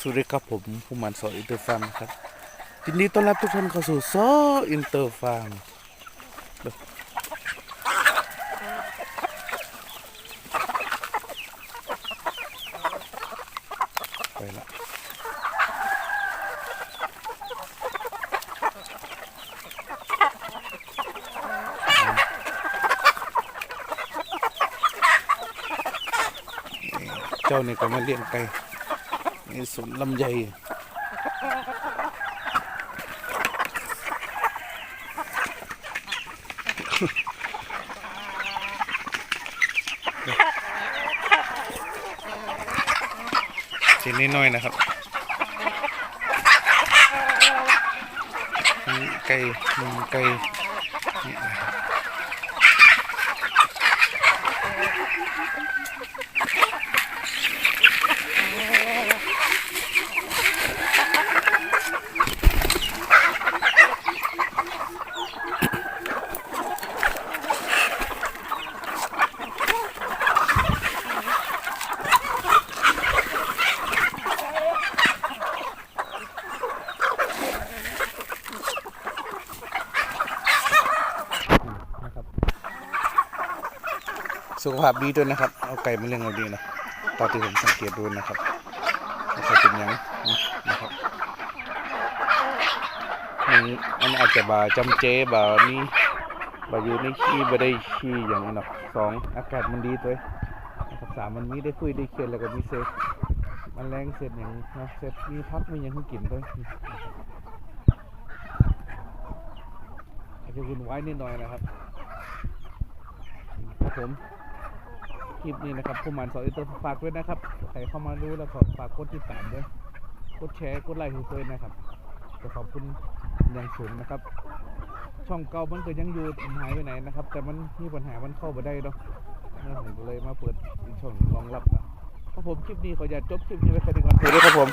สวัสดีครับผมผู้มันสออินเตอร์ฟาร์มครับยินดีต้อนรับทุกท่านเข้าสู่ซออินเตอร์ฟาร์มไปละเจ้านี่ก็มาเลี้ยงไก่ นสวนลำไยชิ้นนิดหน่อยนะครับนี่ไก่หนึ่งไก่นี่นะครับนะครับ สุขภาพดีด้วยนะครับ เอาไก่มาเลี้ยงเราดีนะตอนที่ผมสังเกตดูนะครับไม่ค่อยเป็นยังนะครับหนึ่งมันอาจจะบาจำเจบามีบาอยู่ในขี้บ่ได้ขี้อย่างนั้นหรอกสองอากาศมันดีตัวนะครับสามมันมีได้คุยได้เคียนแล้วก็มีเซฟมันแรงเสร็จอย่างนะเสร็จมีพักมีหยังให้กินด้วยอาจจะวุ่นวายนิดหน่อยนะครับครับผม คลิปนี้นะครับผู้มันสอนอินเตอร์ฝากด้วยนะครับใครเข้ามาดูแล้วก็ฝากกดติดตามด้วยกดแชร์กดไลค์ให้ด้วยนะครับจะขอบคุณอย่างสูงนะครับ ช่องเก่ามันก็ยังอยู่หายไปไหนนะครับ แต่มันมีปัญหามันเข้าไปได้เนาะผมก็เลยมาเปิดช่องรองรับนะครับผมคลิปนี้ขออย่าจบคลิปนี้ไว้แค่นี้ก่อนสวัสดีครับผม